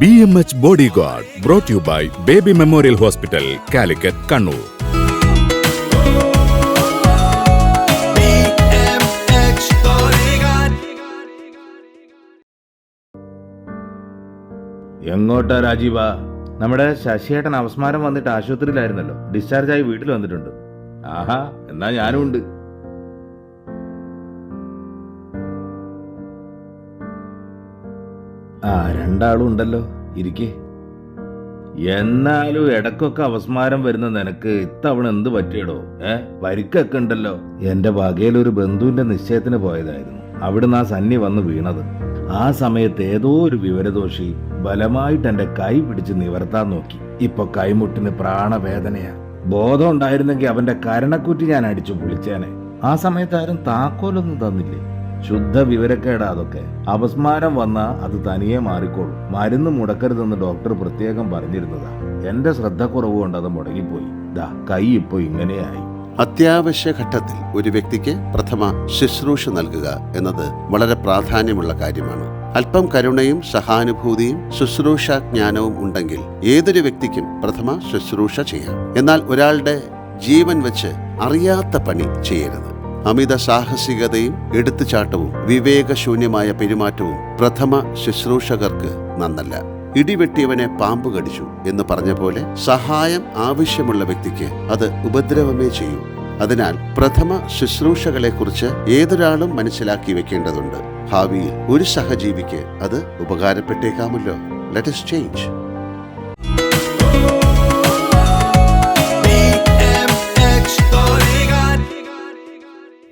B M H bodyguard brought you by baby memorial hospital Calicut Kannur എങ്ങോട്ടാ രാജീവ നമ്മുടെ ശശിയേട്ടൻ അവസ്മാരം വന്നിട്ട് ആശുപത്രിയിലായിരുന്നല്ലോ discharge ആയി വീട്ടിൽ വന്നിട്ടുണ്ട് ആഹാ എന്നാ ഞാനും ഉണ്ട് ആ രണ്ടാളും ഉണ്ടല്ലോ ഇരിക്കേ എന്നാലും ഇടക്കൊക്കെ അവസ്മാരം വരുന്ന നിനക്ക് ഇത്തവണ എന്ത് പറ്റിയടോ ഏ പരിക്കൊക്കെ ഉണ്ടല്ലോ എന്റെ വകയിൽ ഒരു ബന്ധുവിന്റെ നിശ്ചയത്തിന് പോയതായിരുന്നു അവിടുന്ന് ആ സന്നി വന്ന് വീണത് ആ സമയത്ത് ഏതോ ഒരു വിവരദോഷി ബലമായിട്ട് എന്റെ കൈ പിടിച്ച് നിവർത്താൻ നോക്കി ഇപ്പൊ കൈമുട്ടിന് പ്രാണവേദനയാ ബോധം ഉണ്ടായിരുന്നെങ്കിൽ അവന്റെ കരണക്കുറ്റി ഞാൻ അടിച്ചു പൊളിച്ചേനെ ആ സമയത്ത് ആരും താക്കോലൊന്നും തന്നില്ലേ ശുദ്ധ വിവരക്കേടാ അതൊക്കെ അപസ്മാരം വന്നാൽ അത് തനിയെ മാറിക്കോളും മരുന്ന് മുടക്കരുതെന്ന് ഡോക്ടർ പ്രത്യേകം പറഞ്ഞിരുന്നതാ എന്റെ കുറവ് കൊണ്ട് അത് മുടങ്ങിപ്പോയി ദാ കൈ ഇപ്പോൾ ഇങ്ങനെയായി അത്യാവശ്യ ഘട്ടത്തിൽ ഒരു വ്യക്തിക്ക് പ്രഥമ ശുശ്രൂഷ നൽകുക എന്നത് വളരെ പ്രാധാന്യമുള്ള കാര്യമാണ് അല്പം കരുണയും സഹാനുഭൂതിയും ജ്ഞാനവും ഉണ്ടെങ്കിൽ ഏതൊരു വ്യക്തിക്കും പ്രഥമ ശുശ്രൂഷ ചെയ്യാം എന്നാൽ ഒരാളുടെ ജീവൻ വെച്ച് അറിയാത്ത പണി ചെയ്യരുത് അമിത സാഹസികതയും എടുത്തുചാട്ടവും വിവേകശൂന്യമായ പെരുമാറ്റവും പ്രഥമ ശുശ്രൂഷകർക്ക് നന്നല്ല ഇടിവെട്ടിയവനെ പാമ്പ് കടിച്ചു എന്ന് പറഞ്ഞ പോലെ സഹായം ആവശ്യമുള്ള വ്യക്തിക്ക് അത് ഉപദ്രവമേ ചെയ്യൂ അതിനാൽ പ്രഥമ ശുശ്രൂഷകളെക്കുറിച്ച് ഏതൊരാളും മനസ്സിലാക്കി വെക്കേണ്ടതുണ്ട് ഭാവിയിൽ ഒരു സഹജീവിക്ക് അത് ഉപകാരപ്പെട്ടേക്കാമല്ലോ let us change